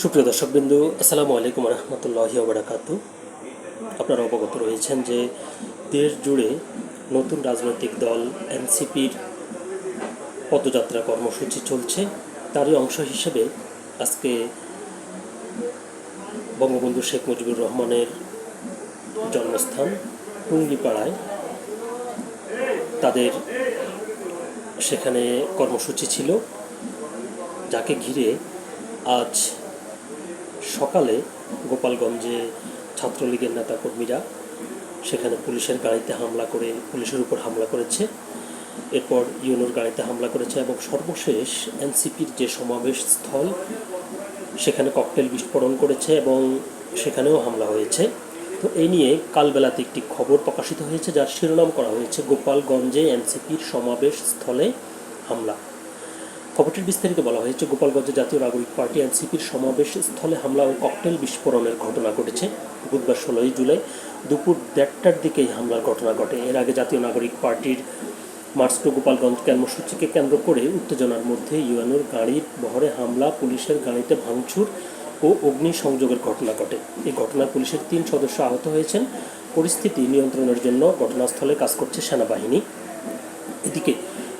সুপ্রিয় দর্শকবিন্দু, আসসালামু আলাইকুম রহমতুল্লাহি ওবরাকাতু আপনারা অবগত রয়েছেন যে দেশ জুড়ে নতুন রাজনৈতিক দল, এনসিপির পদযাত্রা কর্মসূচি চলছে। তারই অংশ হিসেবে আজকে বঙ্গবন্ধু শেখ মুজিবুর রহমানের জন্মস্থান টুঙ্গিপাড়ায় তাদের সেখানে কর্মসূচি ছিল, যাকে ঘিরে আজ সকালে গোপালগঞ্জে ছাত্রলীগের নেতাকর্মীরা সেখানে পুলিশের গাড়িতে হামলা করে, পুলিশের উপর হামলা করেছে। এরপর ইউনোর গাড়িতে হামলা করেছে এবং সর্বশেষ এনসিপির যে সমাবেশ স্থল, সেখানে ককটেল বিস্ফোরণ করেছে এবং সেখানেও হামলা হয়েছে। তো এই নিয়ে কালবেলাতে একটি খবর প্রকাশিত হয়েছে, যার শিরোনাম করা হয়েছে, গোপালগঞ্জে এনসিপির সমাবেশ স্থলে হামলা। খবরটির বিস্তারিত বলা হয়েছে, গোপালগঞ্জে জাতীয় নাগরিক পার্টি এনসিপির সমাবেশ স্থলে হামলা ও ককটেল বিস্ফোরণের ঘটনা ঘটেছে। বুধবার ষোলোই জুলাই দুপুর দেড়টার দিকে এই হামলার ঘটনা ঘটে। এর আগে জাতীয় নাগরিক পার্টির মার্চ টু গোপালগঞ্জ কর্মসূচিকে কেন্দ্র করে উত্তেজনার মধ্যে ইউএনওর গাড়ির বহরে হামলা, পুলিশের গাড়িতে ভাঙচুর ও অগ্নি সংযোগের ঘটনা ঘটে। এই ঘটনায় পুলিশের তিন সদস্য আহত হয়েছেন। পরিস্থিতি নিয়ন্ত্রণের জন্য ঘটনাস্থলে কাজ করছে সেনাবাহিনী। এদিকে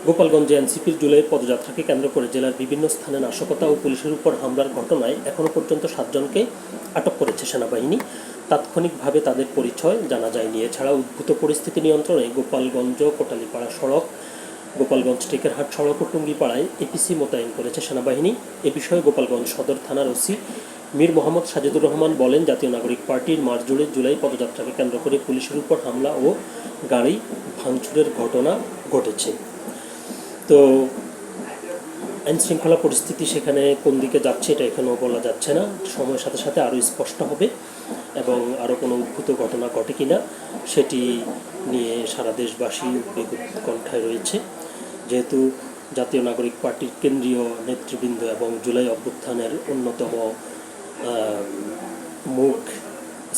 গোপালগঞ্জে এনসিপির জুলাই পদযাত্রাকে কেন্দ্র করে জেলার বিভিন্ন স্থানে নাশকতা ও পুলিশের উপর হামলার ঘটনায় এখনও পর্যন্ত সাতজনকে আটক করেছে সেনাবাহিনী। তাৎক্ষণিকভাবে তাদের পরিচয় জানা যায়নি। এছাড়া উদ্ভূত পরিস্থিতি নিয়ন্ত্রণে গোপালগঞ্জ কোটালীপাড়া সড়ক, গোপালগঞ্জ টেকেরহাট সড়ক ও টুঙ্গিপাড়ায় এপিসি মোতায়েন করেছে সেনাবাহিনী। এ বিষয়ে গোপালগঞ্জ সদর থানার ওসি মীর মোহাম্মদ সাজেদুর রহমান বলেন, জাতীয় নাগরিক পার্টির মার্চ জুড়ে জুলাই পদযাত্রাকে কেন্দ্র করে পুলিশের উপর হামলা ও গাড়ি ভাঙচুরের ঘটনা ঘটেছে। তো আইন শৃঙ্খলা পরিস্থিতি সেখানে কোন দিকে যাচ্ছে এটা এখানেও বলা যাচ্ছে না। সময়ের সাথে সাথে আরও স্পষ্ট হবে এবং আরও কোনো উদ্ভূত ঘটনা ঘটে কিনা সেটি নিয়ে সারা দেশবাসী উদ্বেগ কণ্ঠায় রয়েছে। যেহেতু জাতীয় নাগরিক পার্টির কেন্দ্রীয় নেতৃবৃন্দ এবং জুলাই অভ্যুত্থানের অন্যতম মুখ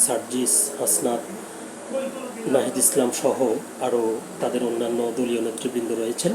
সার্জিস হাসনাত, নাহিদ ইসলাম সহ আরও তাদের অন্যান্য দলীয় নেতৃবৃন্দ রয়েছেন।